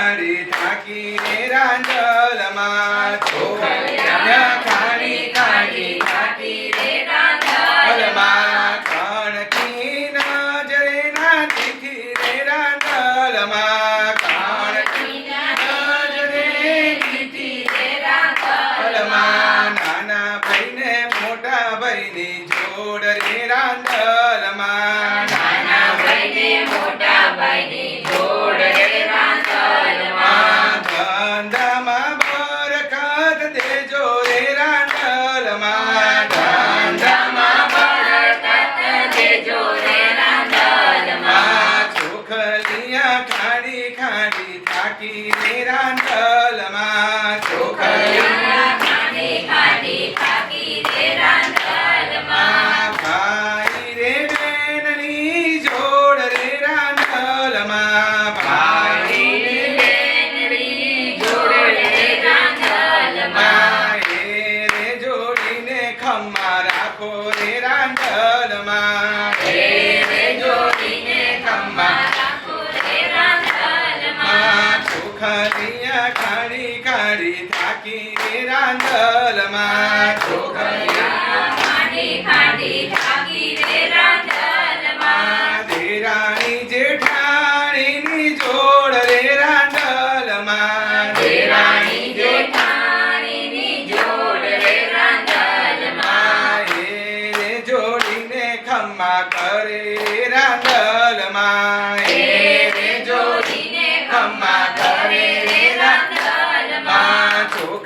ખાડી ઢાંકીને રાંધલમાં. ખાડી ખાડી ઢાંકીને રાંધલમાં. કણકી નજરે ના તીખી રે રાંધલમાં. કણકી નજરે તીખી રે રાંધલમાં. નાના ભાઈને મોટા ભાઈની જોડ રે રાંધલમાં. નાના મોટા ભાઈની જોડ ખાંડી થાકી રે રાંધણમાં. ભાઈ રે બેનની જોડ રે રાંદલમાં ભાઈ બેનની જોડ રે. રે જોડીને ખમ્મા રે રાંદલમાં ચોખલિયા ખાડી ખાડી થાકી રે રાંદલમાં છોકરીઓના ખાંડી ખાંડી થાકી રે. દેરાણી જેઠાણીની જોડ રે રાંદલમાં દેરાણી જેઠાણીની જોડ રે રાંધણમાં. એ રે જોડીને ખમ્મા કરે રાંદલમાં એ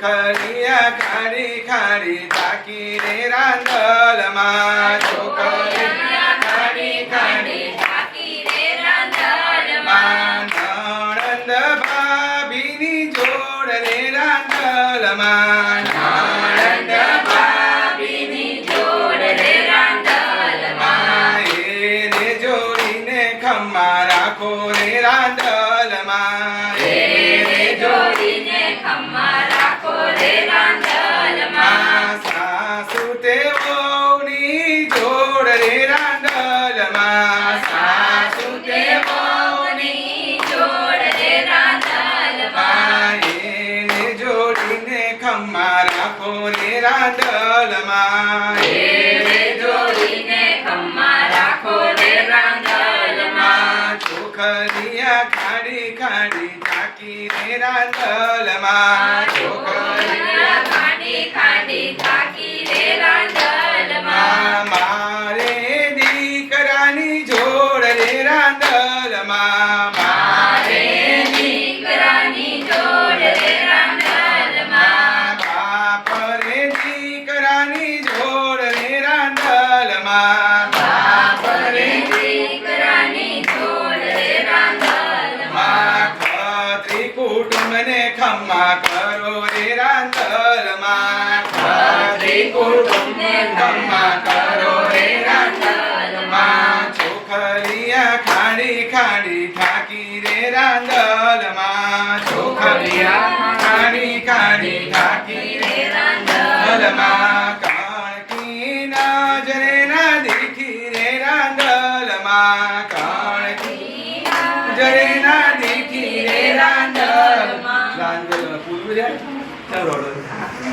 રાંધણમાં. ખારી ખાડી તાકી રે રાંદલમાં છોકરીઓના ખાંડી ખારી થાકી રે રાંધણમાં. નણંદ ભાભીની જોડ રે રાંદલમાં આનંદ ભાભીની જોડ રે રાંધણમાં. એ રે જોડીને ખમ્મા રાખો રે રાંદલમાં ખમ્મા રાખો રે રાંદલમાં ચોખલિયા ખાડી ખાડી થાકી રે રાંદલમાં છોકરીઓના ખાંડી ખાંડી રે રાંધણમાં. મારે દીકરાની જોડ રે રાંદલમાં ખમ્મા કરો રે ખત્રી કુટુંબને ખમ્મા કરો રે રાંદલમાં ચોખલિયા ખાડી ખાડી ઠાકી રે રાંદલમાં ચોખલિયા ખાડી ખાડી ઠાકી રે રાંધલ. રાંદલમાં buraya terörle